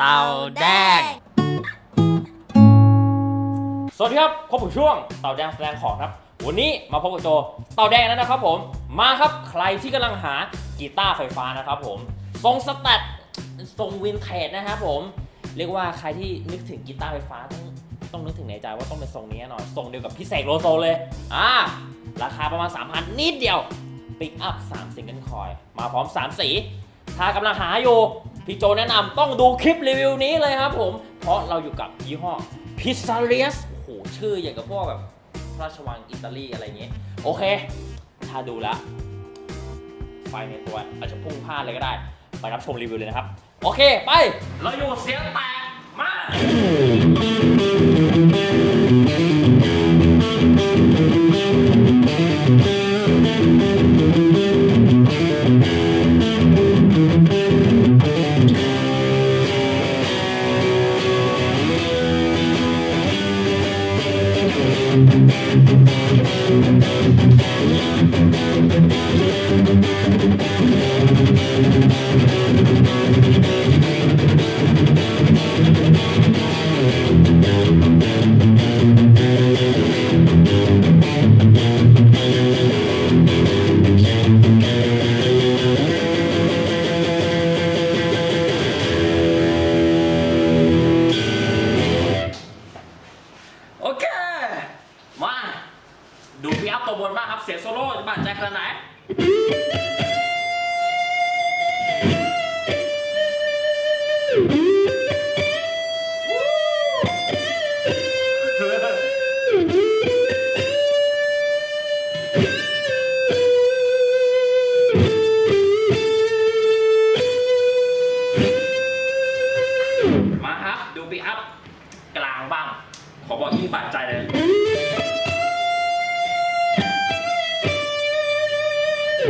เต่าแดง สวัสดีครับพบกับช่วงเต่าแดงแสดงของครับ วันนี้มาพบกับโจเต่าแดงแล้วนะครับผม มาครับใครที่กำลังหากีตาร์ไฟฟ้านะครับผม ทรงสแตททรงวินเทจนะครับผม เรียกว่าใครที่นึกถึงกีตาร์ไฟฟ้าต้องต้องนึกถึงในใจว่าต้องเป็นทรงนี้แน่นอนทรงเดียวกับพี่เสกโลโซเลย อ่า ราคาประมาณ 3,000 นิดเดียวปิกอัพ3ซิงเกิลคอย มาพร้อม 3 สี ถ้ากำลังหาอยู่ พี่โจแนะนำต้องดูคลิปรีวิวนี้เลยครับผม เพราะเราอยู่กับยี่ห้อพิซซาเรียสโอ้โห ชื่ออย่างกับพวกแบบพระราชวังอิตาลีอะไรเงี้ยโอเค ถ้าดูแล้วไฟในตัวอาจจะพุ่งพลาดเลยก็ได้ ไปรับชมรีวิวเลยนะครับ โอเค ไป เราอยู่เสียงแตกมา โอัพตัวบนมากครับเสียงโซโล่จะบาดใจขนาดไหน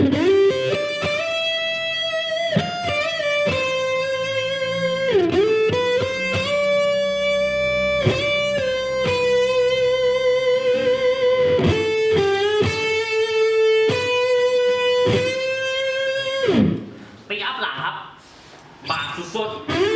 ปีอัพหลังครับ บากสุดๆ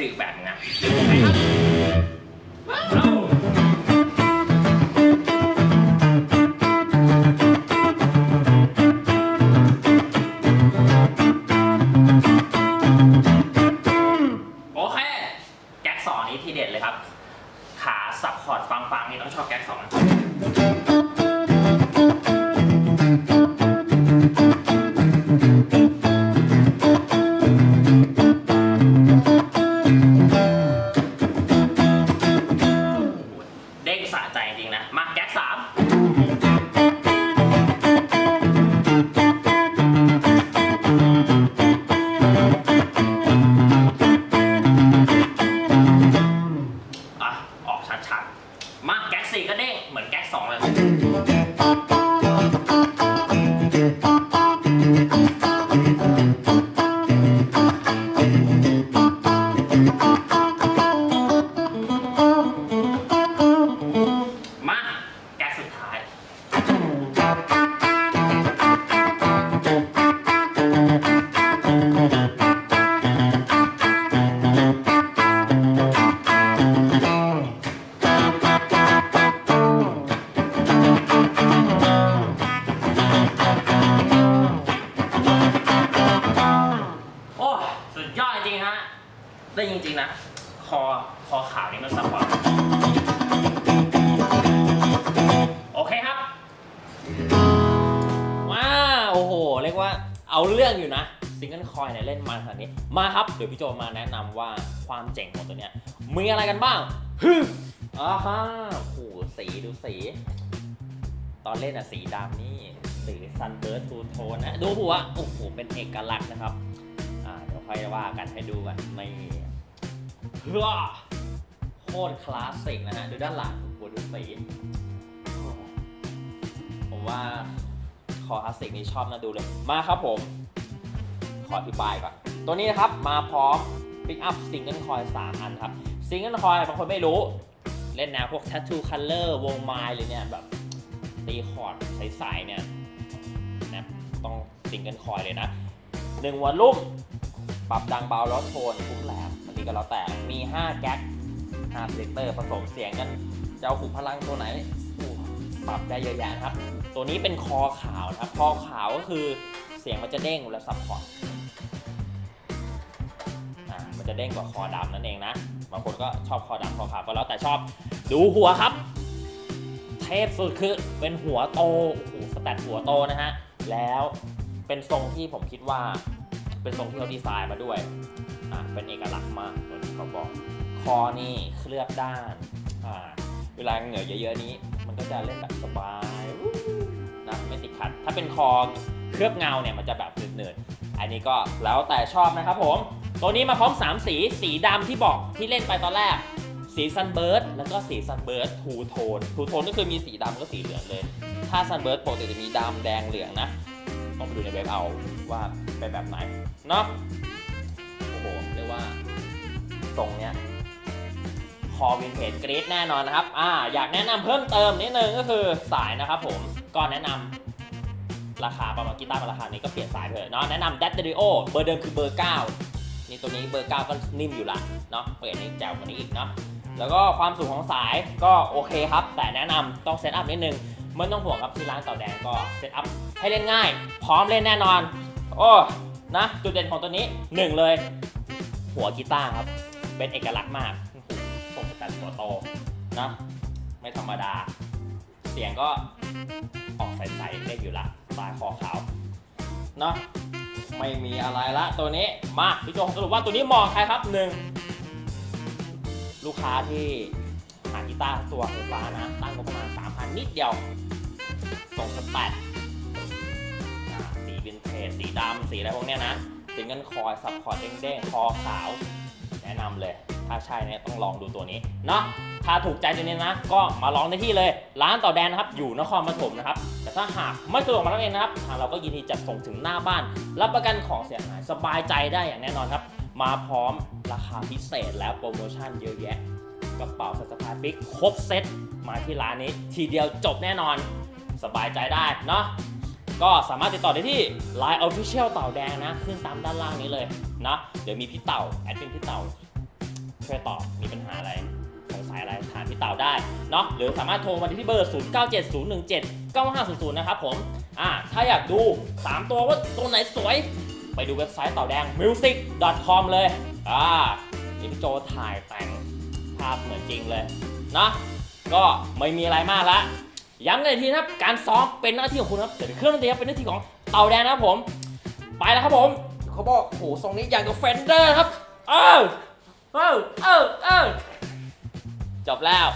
สื่อแบบนึงนะ นี่มันซัพพอร์ตโอเคครับว้าโอ้โห เรียกว่าเอาเรื่องอยู่นะซิงเกิลคอยเนี่ยเล่นมาขนาดนี้ มาครับ เดี๋ยวพี่โจมาแนะนำว่าความเจ๋งของตัวเนี้ยมีอะไรกันบ้างฮึอ่าฮะโอ้โหสีดูสี ตอนเล่นอะสีดำนี่สีซันเบิร์ดทูโทนนะ ดูหัวโอ้โห เป็นเอกลักษณ์นะครับ อ่า เดี๋ยวค่อยว่ากันให้ดูกันไม่เฮ้อ โคตรคลาสสิกนะฮะ ดูด้านหลังหัวดูสีผมว่าคอคลาสสิกนี่ชอบนะดูเลย มาครับผม ขออธิบายก่อน ตัวนี้นะครับมาพร้อมปิกอัพซิงเกิลคอย3อันครับซิงเกิลคอยบางคนไม่รู้ เล่นแนวพวก Tattoo Color วงไม้เลยเนี่ยแบบตีคอร์ดใสๆเนี่ยนะต้องซิงเกิลคอยเลยนะหนึ่งวันลุ่มปรับดังเบาแล้วโทนคุ้มแหลมอันนี้ก็แล้วแต่มี 5 แก๊ก 5เซกเตอร์ผสมเสียงกันจะเอาขุมพลังตัวไหนปรับได้เยอะแยะครับ ตัวนี้เป็นคอขาวครับคอขาวก็คือเสียงมันจะเด้งเวลาซับพอร์ตมันจะเด้งกว่าคอดำนั่นเองนะบางคนก็ชอบคอดำคอขาวก็แล้วแต่ชอบดูหัวครับ เทพสุดคือเป็นหัวโตโอ้โหสแตทหัวโตนะฮะแล้วเป็นทรงที่ผมคิดว่า เป็นทรงที่เขาดีไซน์มาด้วยอ่าเป็นเอกลักษณ์มากตัวที่เขาบอก คอนี่เคลือบด้านอ่าเวลาเหงื่อเยอะๆนี้ มันก็จะเล่นแบบสบายนะไม่ติดขัด ถ้าเป็นคอเคลือบเงาเนี่ยมันจะแบบเหนื่อยๆอันนี้ก็แล้วแต่ชอบนะครับผม ตัวนี้มาพร้อม 3 สีสีดำที่บอกที่เล่นไปตอนแรก สีซันเบิร์ดแล้วก็สีซันเบิร์ดทูโทนทูโทนก็คือมีสีดำก็สีเหลืองเลย ถ้าซันเบิร์ดปกติจะมีดำแดงเหลืองนะต้องไปดูในเว็บเอาว่าเป็นแบบไหนเนาะโอ้โหเรียกว่าทรงเนี้ย อวินเทจกรีดแน่นอนนะครับอ่าอยากแนะนำเพิ่มเติมนิดนึงก็คือสายนะครับผมก็แนะนำราคาประมาณกีตาร์ราคานี้ก็เปลี่ยนสายเถอะเนาะแนะนำ d a d d i o เบอร์เดิมคือเบอร์ 9 นี่ตัวนี้เบอร์ 9 ก็นิ่มอยู่ละเนาะเปลี่ยนนี่แจ๋วกว่านี้อีกเนาะแล้วก็ความสูงของสายก็โอเคครับ แต่แนะนำต้องเซตอัพนิดนึงไม่ต้องห่วงครับที่ร้านเต่าแดงก็เซตอัพให้เล่นง่าย พร้อมเล่นแน่นอน โอ้นะจุดเด่นของตัวนี้หนึ่งเลย หัวกีตาร์ครับ เป็นเอกลักษณ์มากโอ้โหส่งส แตนหัวโตนะไม่ธรรมดา เสียงก็ออกใสๆเล่นอยู่ละตล์คอขาวเนาะไม่มีอะไรละตัวนี้มาพี่โจสรุปว่าตัวนี้เหมาะใครครับหนึ่งลูกค้าที่หากีตาร์ตัวไฟฟ้านะ ตั้งงบประมาณ3,000 นิดเดียวส่งสแตทสีวินเทจสีดำสีอะไรพวกเนี้ยนะซิงเกิลคอยซับคอร์ดเด้งๆคอขาว แนะนำเลย ถ้าใช่เนี่ยต้องลองดูตัวนี้เนาะถ้าถูกใจตัวนี้นะ ก็มาลองได้ที่เลย ร้านต่อแดนนะครับ อยู่นครปฐมนะครับ แต่ถ้าหากไม่สะดวกมาทำเองนะครับทางเราก็ยินดีจัดส่งถึงหน้าบ้าน รับประกันของเสียหายสบายใจได้อย่างแน่นอนครับ มาพร้อมราคาพิเศษและโปรโมชั่นเยอะแยะกระเป๋าสตาร์ปิกครบเซ็ตมาที่ร้านนี้ ทีเดียวจบแน่นอนสบายใจได้เนาะก็สามารถติดต่อได้ที่ Line Official เต่าแดงนะ ขึ้นตามด้านล่างนี้เลยนะ เดี๋ยวมีพี่เต่า แอดมินพี่เต่า ช่วยตอบมีปัญหาอะไรสงสัยอะไรถามพี่เต่าได้เนาะหรือสามารถโทรมาที่เบอร์ 0970179500 นะครับผมอ่าถ้าอยากดู 3 ตัวว่าตัวไหนสวย ไปดูเว็บไซต์เต่าแดง music.com เลยอ่าพี่โจถ่ายแต่งภาพเหมือนจริงเลยนะก็ไม่มีอะไรมากละย้ำกันอีกทีนะครับ การซ้อมเป็นหน้าที่ของคุณครับแต่เครื่องดนตรีครับเป็นหน้าที่ของเต่าแดงนะครับผม ไปแล้วครับผม เขาบอกโอ้โหทรงนี้อย่างกับเฟนเดอร์ครับ เออ เออเออเออจบแล้ว